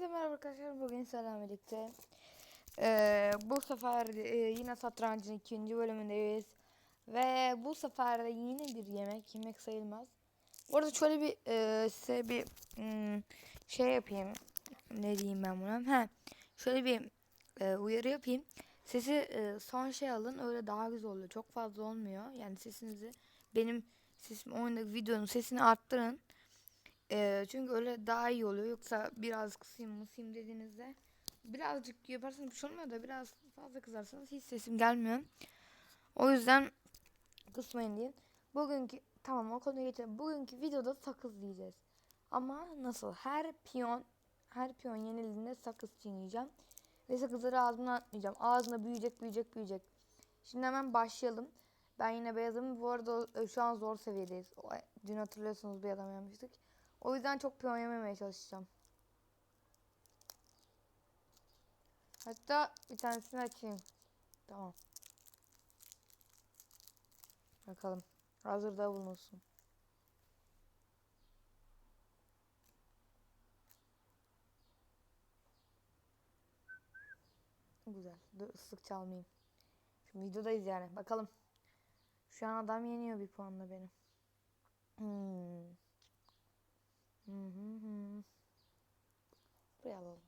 Hepinize merhaba arkadaşlar. Bugün selam birlikte. Ee, bu sefer e, yine satrancın ikinci bölümündeyiz. Ve bu sefer de yine bir yemek. Yemek sayılmaz. Bu arada şöyle bir e, size bir hmm, şey yapayım. Ne diyeyim ben buna? Ha, şöyle bir e, uyarı yapayım. Sesi e, son şey alın. Öyle daha güzel oluyor. Çok fazla olmuyor. Yani sesinizi benim sesim oyundaki videonun sesini arttırın. Ee, çünkü öyle daha iyi oluyor. Yoksa biraz kısayım mısayım dediğinizde birazcık yaparsanız bir şey olmuyor da biraz fazla kızarsanız hiç sesim gelmiyor. O yüzden kısmayın diye. Bugünkü tamam o konuya geçelim. Bugünkü videoda sakız yiyeceğiz. Ama nasıl? Her piyon her piyon yenildiğinde sakız çiğneyeceğim. Ve sakızları ağzımdan atmayacağım. Ağzına büyüyecek büyüyecek büyüyecek. Şimdi hemen başlayalım. Ben yine beyazım. Bu arada e, şu an zor seviyedeyiz. Dün hatırlıyorsunuz bir adam yapmıştık. O yüzden çok piyon yememeye çalışacağım. Hatta bir tanesini açayım. Tamam. Bakalım. Hazırda bulunsun. Güzel. Dur ıslık çalmayayım. Şimdi videodayız yani. Bakalım. Şu an adam yeniyor bir puanla beni. Hmm. Hı hı hı. Buraya alalım.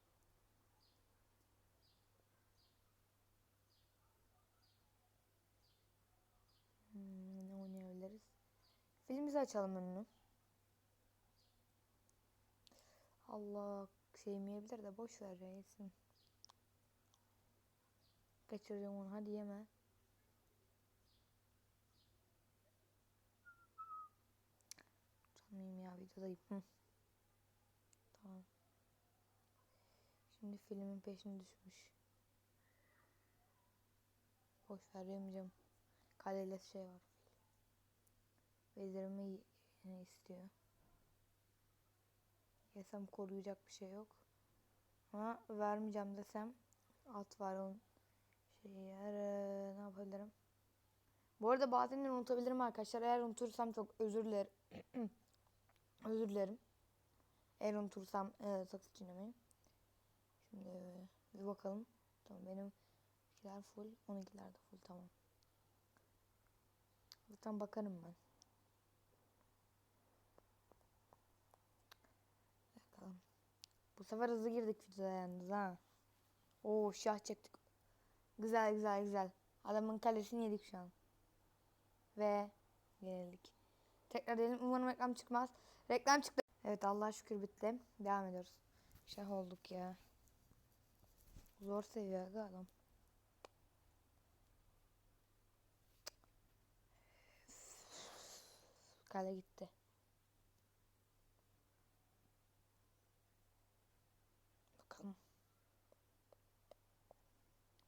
Hmm, ne oynayabiliriz? Filmimizi açalım önünü. Allah sevmeyebilir de boş ver ya yesin. Kaçıracağım onu hadi yeme. Canlıyım ya videodayım. Hı. Tamam. Şimdi filmin peşine düşmüş. Boş ver yemeyeceğim. Kaleyle şey var. Ne istiyor. Yesem koruyacak bir şey yok. Ama vermeyeceğim desem at var onun şey yer eee, ne yapabilirim? Bu arada bazen unutabilirim arkadaşlar. Eğer unutursam çok özür dilerim. özür dilerim. Eğer unutursam e, sakız çiğnemeyi. Şimdi e, bir bakalım. Tamam benim ikiler full. 12'ler de full tamam. Zaten bakarım ben. Bakalım. Bu sefer hızlı girdik videoya yalnız ha. Oo şah çektik. Güzel güzel güzel. Adamın kalesini yedik şu an. Ve yenildik. Tekrar edelim. Umarım reklam çıkmaz. Reklam çıktı. Evet Allah'a şükür bitti. Devam ediyoruz. Şah olduk ya. Zor seviye adam. Kale gitti. Bakalım.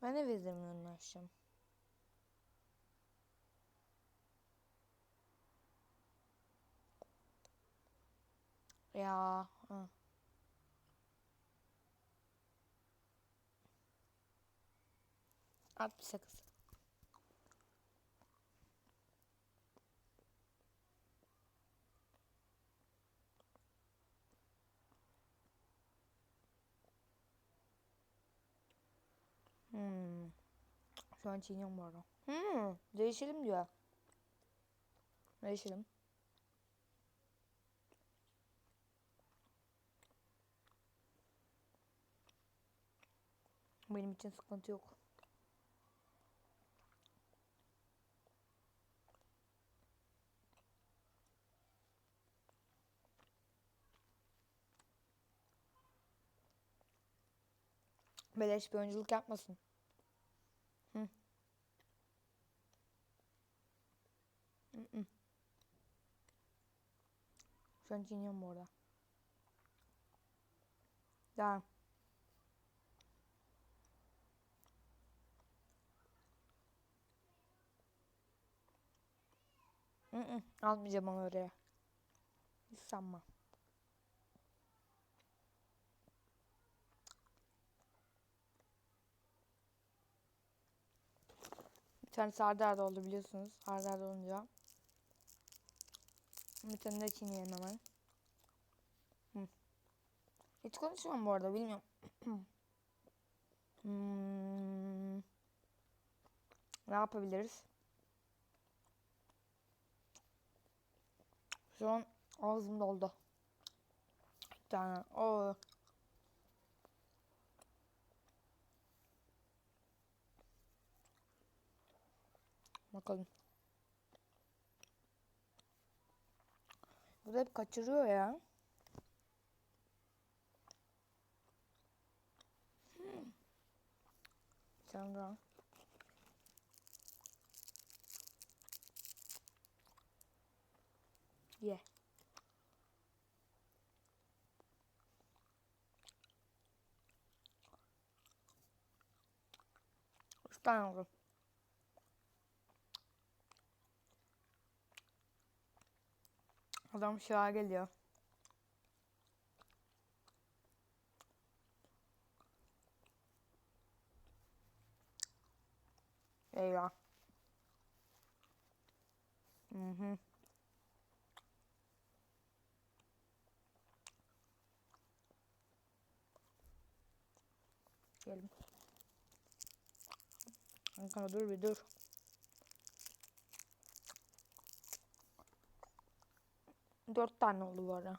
Ben de vezirimin önünü açacağım. Ya. Hı. At bir. Hmm. Şu an çiğniyorum bu arada. Hmm. Değişelim diyor. Değişelim. Benim için sıkıntı yok. Beleş bir oyunculuk yapmasın. Hı. Hı. Şu an çiğniyorum bu. Hı hı. Almayacağım onu oraya. Hiç sanma. Bir tane arda arda oldu biliyorsunuz. Arda arda olunca. Bir tane de çiğneyelim hemen. Hı. Hiç konuşmam bu arada bilmiyorum. Hmm. Ne yapabiliriz? Şu an ağzım doldu. Bir tane. Oo. Bakalım. Bu da hep kaçırıyor ya. Hmm. Sonra. Ye. Üç tane oldu. Adam geliyor. Eyvah. Hı hı. Gelin. Kanka dur bir dur. Dört tane oldu bu arada.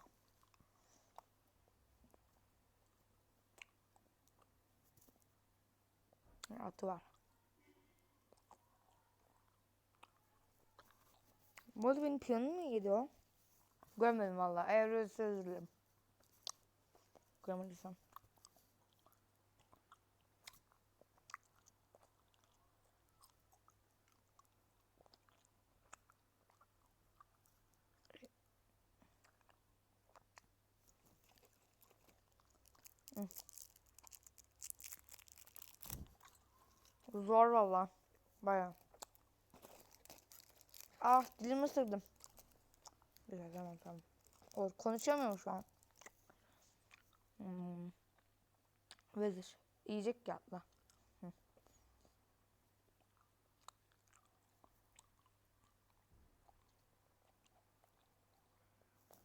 Altı var. Bu arada benim piyanım yedi o? Görmedim valla. Eğer öyleyse özür dilerim. Görmediysem. Zor valla. Baya. Ah dilimi ısırdım. Güzel tamam tamam. O, konuşamıyorum şu an. Hmm. Vezir. Yiyecek ya atla.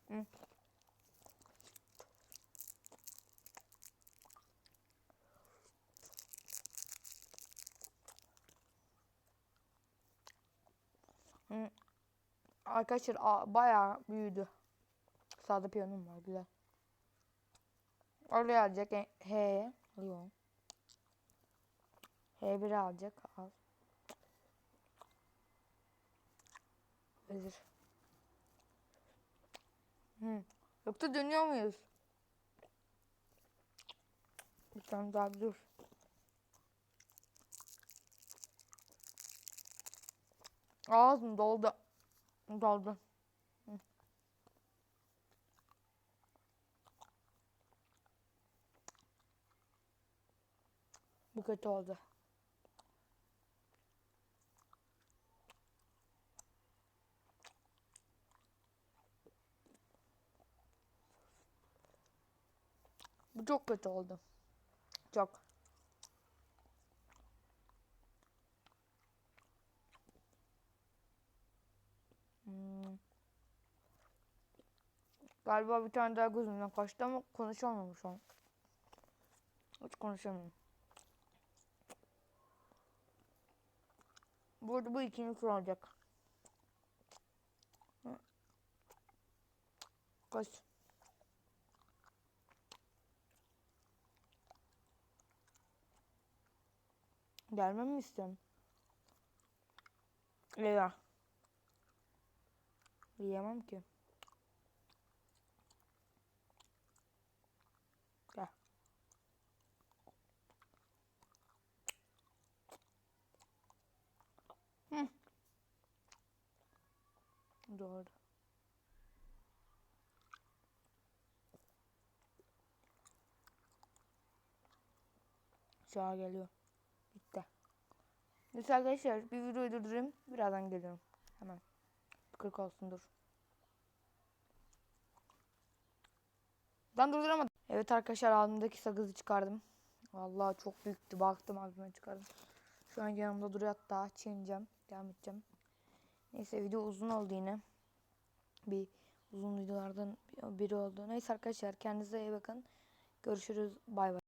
Hı. Arkadaşlar bayağı büyüdü. Sağda piyanom var güzel. Oraya alacak. E, H. Yok. H1 alacak. Al. Vezir. Hı. Yoksa dönüyor muyuz? Bir tane daha dur. Ağzım doldu. Doldu. Bu kötü oldu. Bu çok kötü oldu. Çok. Galiba bir tane daha gözümden kaçtı ama konuşamıyorum şu an. Hiç konuşamıyorum. Burada bu ikinci tur olacak. Kaç. Gelmem mi istiyorsun? Eyvah. Yiyemem ki. Gel. Hı. Doğru. Şaha geliyor. Bitti. Neyse arkadaşlar bir videoyu durdurayım. Birazdan geliyorum. Hemen. 40 olsun dur. Ben durduramadım. Evet arkadaşlar ağzımdaki sakızı çıkardım. Vallahi çok büyüktü. Baktım ağzıma çıkardım. Şu an yanımda duruyor hatta. Çiğneyeceğim. Devam edeceğim. Neyse video uzun oldu yine. Bir uzun videolardan biri oldu. Neyse arkadaşlar kendinize iyi bakın. Görüşürüz. Bay bay.